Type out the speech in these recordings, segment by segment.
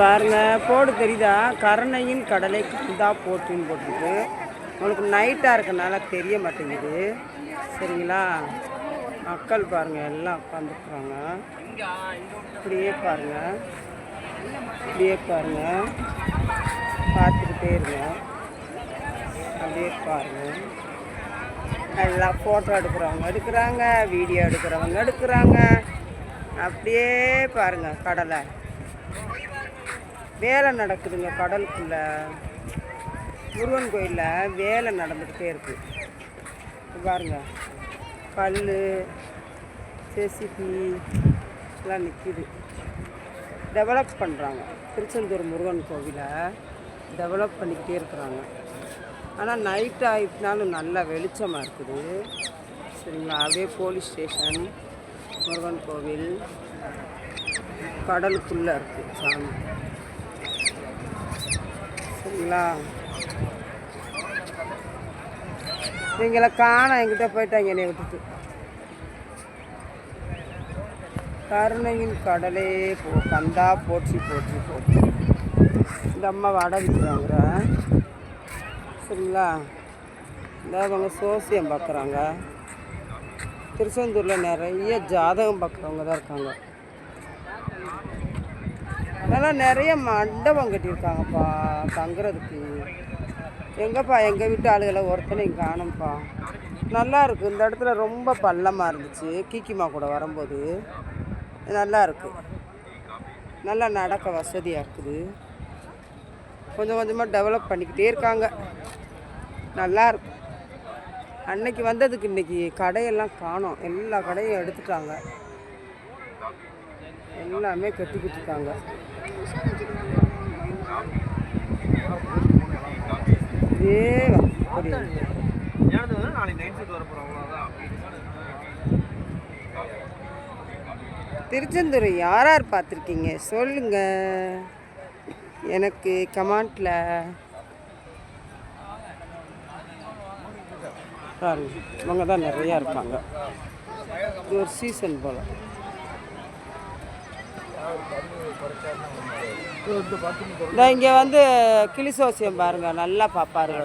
பாருங்க போடு தெரியுதா? கருணையின் கடலை கந்தா போட்டுன்னு போட்டுருக்கு. உங்களுக்கு நைட்டாக இருக்கனால தெரிய மாட்டேங்குது. சரிங்களா? மக்கள் பாருங்கள் எல்லாம் உட்காந்துருக்குறாங்க இப்படியே பாருங்கள் இப்படியே பாருங்கள் பார்த்துக்கிட்டே இருங்க. அப்படியே பாருங்கள் எல்லாம் ஃபோட்டோ எடுக்கிறவங்க எடுக்கிறாங்க வீடியோ எடுக்கிறவங்க எடுக்கிறாங்க. அப்படியே பாருங்கள் கடலை. வேலை நடக்குதுங்க கடலுக்குள்ள. முருகன் கோயிலில் வேலை நடந்துக்கிட்டே இருக்குது பாருங்க. கல் ஜேசிபி எல்லாம் நிற்கிது டெவலப் பண்ணுறாங்க திருச்செந்தூர் முருகன் கோவிலை டெவலப் பண்ணிக்கிட்டே இருக்கிறாங்க. ஆனால் நைட் ஆகிட்டுனாலும் நல்லா வெளிச்சமாக இருக்குது. சரிங்களா? அப்படியே போலீஸ் ஸ்டேஷன் முருகன் கோவில் கடலுக்குள்ளே இருக்குது சாமி சரிங்களா நீங்கள காணோம் என்கிட்ட போயிட்டாங்க என்னை விட்டுட்டு. கருணையின் கடலே போ கந்தா போற்றி போற்றி போற்றி. இந்த அம்மா வடை விற்கிறாங்க சரிங்களா? இந்த அவங்க சோசியம் பார்க்குறாங்க திருச்செந்தூரில் நிறைய ஜாதகம் பார்க்குறவங்க தான் இருக்காங்க. அதெல்லாம் நிறைய மண்டபம் கட்டியிருக்காங்கப்பா தங்குறதுக்கு. எங்கப்பா எங்கள் வீட்டு ஆளுகளை ஒருத்தனையும் காணும்ப்பா. நல்லா இருக்குது இந்த இடத்துல ரொம்ப பள்ளமாக இருந்துச்சு. கீக்கிமா கூட வரும்போது நல்லாயிருக்கு நல்லா நடக்க வசதியாக இருக்குது. கொஞ்சம் கொஞ்சமாக டெவலப் பண்ணிக்கிட்டே இருக்காங்க. நல்லா இருக்கும் அன்னைக்கு வந்ததுக்கு இன்னைக்கு கடையெல்லாம் காணோம். எல்லா கடையும் எடுத்துட்டாங்க. எல்லாமே கட்டிக்கிட்டு இருக்காங்க இதே திருச்செந்தூர் யார் யார் பார்த்துருக்கீங்க? சொல்லுங்க. எனக்கு கமாண்டில் இவங்க தான் நிறையா இருப்பாங்க. இது ஒரு சீசன் போல். இந்த இங்கே வந்து கிளிசோசியம் பாருங்க நல்லா பார்ப்பாருங்க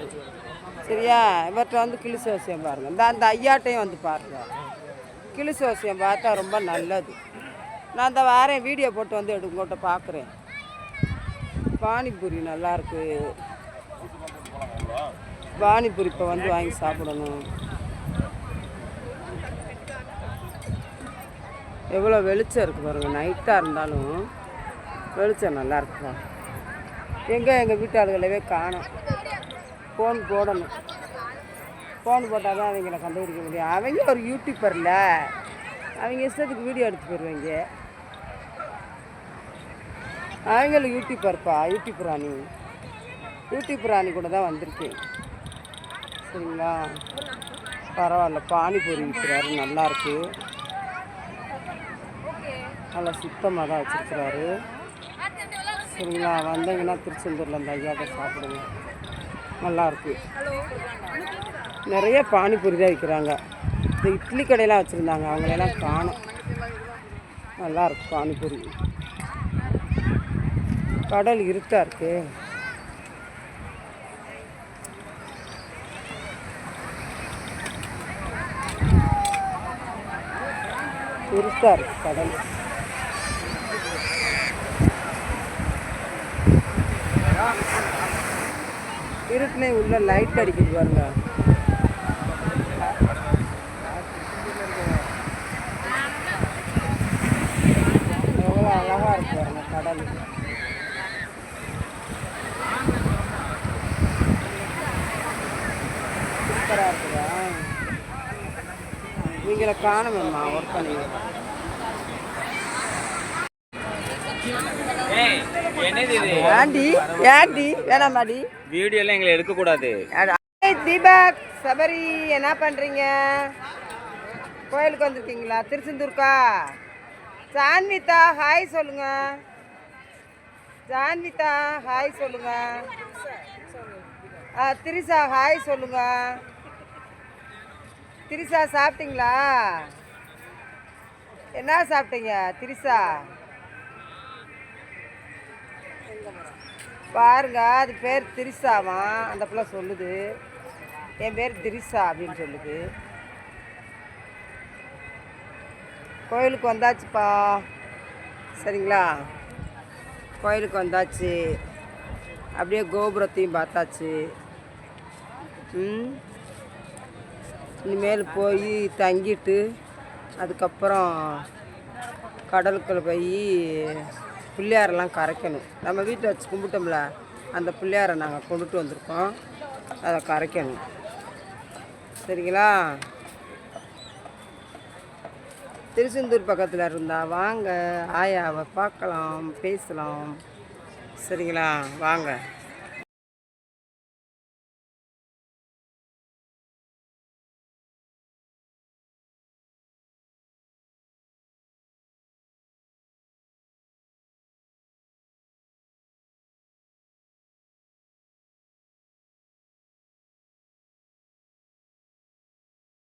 சரியா? இவர்கிட்ட வந்து கிளிசோசியம் பாருங்க. இந்த அந்த ஐயாட்டையும் வந்து பாருங்க. கிளிசோசியம் பார்த்தா ரொம்ப நல்லது. நான் இந்த வாரேன் வீடியோ போட்டு வந்து எடு உங்கள்கிட்ட பார்க்குறேன். பானிபூரி நல்லாயிருக்கு பானிபூரி இப்போ வந்து வாங்கி சாப்பிடணும். எவ்வளோ வெளிச்சம் இருக்குது பாருங்கள் நைட்டாக இருந்தாலும் வெளிச்சம் நல்லா இருக்குப்பா எங்கே எங்கள் வீட்டு காணும். காணோம் ஃபோன் போடணும். ஃபோன் போட்டால் தான் அவங்கள கண்டுபிடிக்க முடியும். அவங்க ஒரு யூடியூப்பரில் அவங்க இஷ்டத்துக்கு வீடியோ எடுத்து போயிடுவாங்க அவங்களும் யூடியூப்பர்ப்பா யூடியூப் ராணி. யூடியூப் ராணி கூட தான் வந்திருக்கேன். சரிங்களா? பரவாயில்ல. பானிபூரி விற்கிறாரு நல்லாயிருக்கு நல்லா சுத்தமாக தான் வச்சுருக்கிறாரு. சரிங்களா? வந்தீங்கன்னா திருச்செந்தூரில் அந்த ஐயாவை சாப்பிடுங்க. நல்லாயிருக்கு நிறைய பானிபூரி தான் விற்கிறாங்க இந்த இட்லி கடையெல்லாம் வச்சுருந்தாங்க. அவங்களெல்லாம் காணும். நல்லாயிருக்கு பானிபூரி. கடல் இருட்டாக இருக்கு. இருட்டாக இருக்குது கடல். இருட்டுல உள்ள லைட் அடிக்குது பாருங்க. எவ்வளோ அழகாக இருக்கு பாருங்க கடல். சூப்பராக இருக்குதா நீங்களை காணுமேம்மா ஒர்க் பண்ணி ஆண்டி ஆண்டி வேணாமாடி. எங்களை எடுக்க கூடாது ஏய், தீபக் சபரி என்ன பண்றீங்க? கோயிலுக்கு வந்திருக்கீங்களா? திருச்செந்தூர்க்கா? ஜான்விதா ஹாய் சொல்லுங்க. ஜான்விதா ஹாய் சொல்லுங்க. ஆ திரிசா ஹாய் சொல்லுங்க. திரிசா சாப்பிட்டீங்களா? என்ன சாப்பிட்டீங்க திரிசா பாருங்க அது பேர் திரிசாவா அந்த பிள்ளை சொல்லுது. என் பேர் திரிசா அப்படின்னு சொல்லுது. கோயிலுக்கு வந்தாச்சுப்பா. சரிங்களா? கோயிலுக்கு வந்தாச்சு. அப்படியே கோபுரத்தையும் பார்த்தாச்சு. இனிமேல் போய் தங்கிட்டு அதுக்கப்புறம் கடலுக்குள்ளே போய் பிள்ளையாரெல்லாம் கரைக்கணும். நம்ம வீட்டில் வச்சு கும்பிட்டோம்ல அந்த பிள்ளையாரை நாங்கள் கொண்டுட்டு வந்திருக்கோம். அதை கரைக்கணும். சரிங்களா? திருச்செந்தூர் பக்கத்தில் இருந்தால் வாங்க. ஆயாவை பார்க்கலாம் பேசலாம். சரிங்களா? வாங்க.